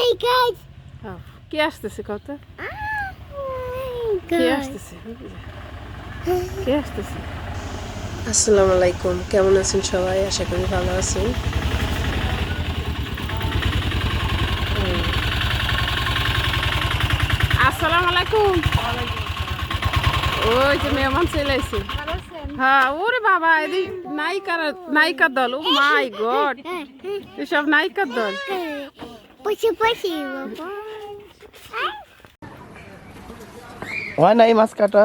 my god. হ্যাঁ, কে আসতেছে কত Oh কে. আসতেছে কে আসতেছে আসসালামু আলাইকুম কেমন আছেন সবাই আশা করি ভালো আছেন আসসালামু আলাইকুম ওই যে মেহমান চলে আসছে হ্যাঁ ওরে বাবা এদিক নায়িকার নায়িকার দল ও মাই গড এসব নায়িকার দল Pussy, বাবা। হয় নাই মাছ কাটা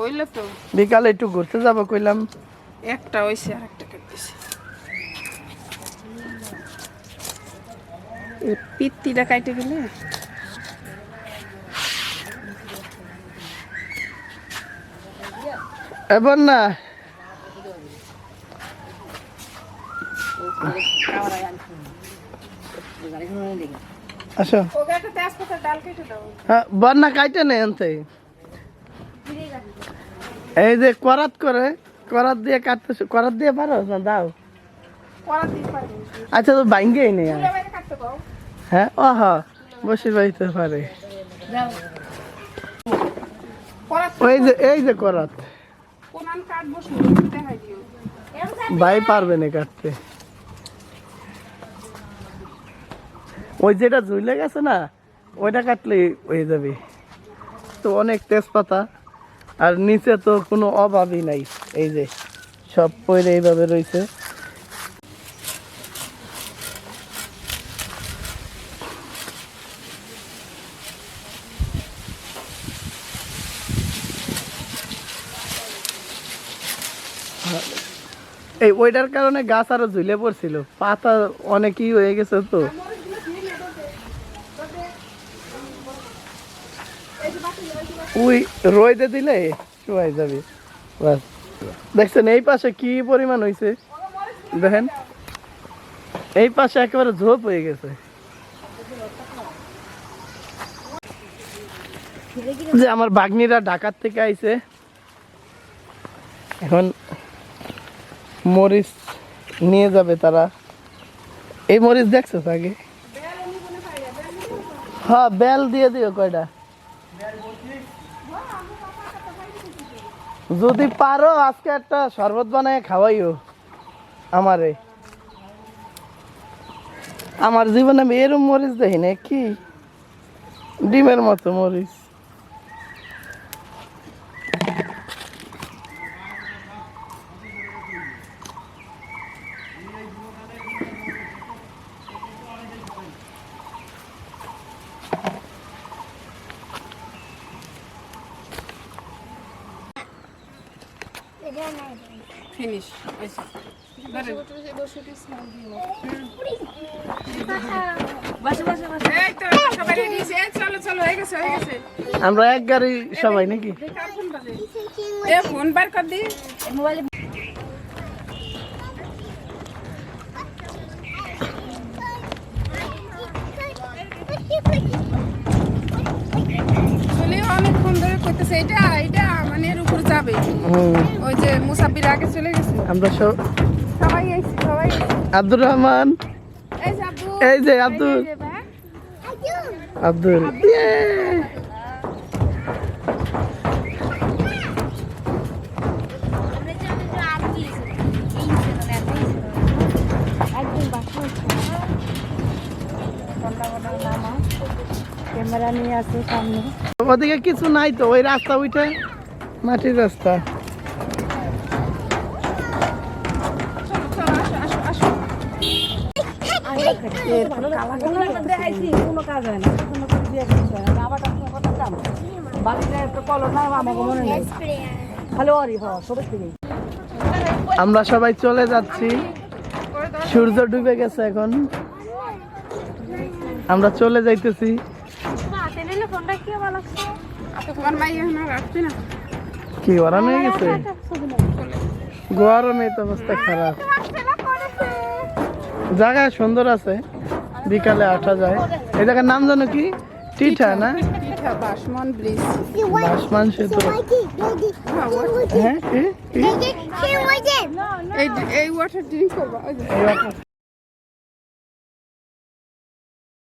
ওইলে তো। বিকালে একটু ঘুরতে যাব কইলাম। একটা হয়েছে আর একটা কাটতেছে পিত্তিটা কাটে গেলে এবার না আসো দাও হ্যাঁ বন্যা কাইটে নেই আনতে। এই যে করাত করে করাত দিয়ে কাটতে করাত দিয়ে পারো না দাও? আচ্ছা তো ভাঙ্গেই নেই হ্যাঁ ও হ্যাঁ বসে বাড়িতে পারে। ওই যে এই যে করাত। ভাই পারবে না কাটতে। ওই যেটা ঝুলে গেছে না, ওইটা কাটলে হয়ে যাবে। তো অনেক তেজপাতা, আর নিচে তো কোনো অভাবই নাই, এই যে সব পয়রে এইভাবে রয়েছে এই ওইটার কারণে গাছ আরও ঝুলে পড়ছিল, পাতা অনেকই হয়ে গেছে তো। ওই রইতে দিলে যাবে। দেখছেন, এই পাশে কি পরিমাণ হয়েছে দেখেন, এই পাশে একেবারে ঝোপ হয়ে গেছে। যে আমার বাগনিরা ঢাকার থেকে আইছে। এখন মরিচ নিয়ে যাবে তারা। এই মরিচ দেখছ আগে? হ্যাঁ বেল দিয়ে দিও কয়টা। যদি পারো, আজকে একটা শরবত বানায় খাওয়াইও আমারে। আমার জীবনে আমি এরম মরিচ দেখি না কি? ডিমের মতো মরিচ ফিনিশ এই তো সবাই রেডি আছে এই চলো চলো হয়ে গেছে হয়ে গেছে আমরা এক গাড়ি সবাই নাকি? ফোন ফোন বার কর দি। চলে অনেকক্ষণ ধরে করতেছে এটা এটা ওই যে মুসাফির আগে চলে গেছে। আমরা সব সবাই আইছে সবাই আব্দুর রহমান। এই যে আব্দুল। আব্দুল। ইয়ে! ক্যামেরা নিয়ে আসো সামনে। ওদিকে কিছু নাই তো ওই রাস্তা উঠে। মাটির রাস্তা। হয় হয় মনে আমরা সবাই চলে যাচ্ছি। সূর্য ডুবে গেছে এখন। আমরা চলে যাইতেছি। কি ওরান হয়ে গেছে? গরমে তো অবস্থা খারাপ। জায়গা সুন্দর আছে বিকালে আসা যায়। এই জায়গার নাম জানো কি? টিঠা না? বাসমন সেতু। হ্যাঁ? এই ওয়াটার ড্রিঙ্ক করবা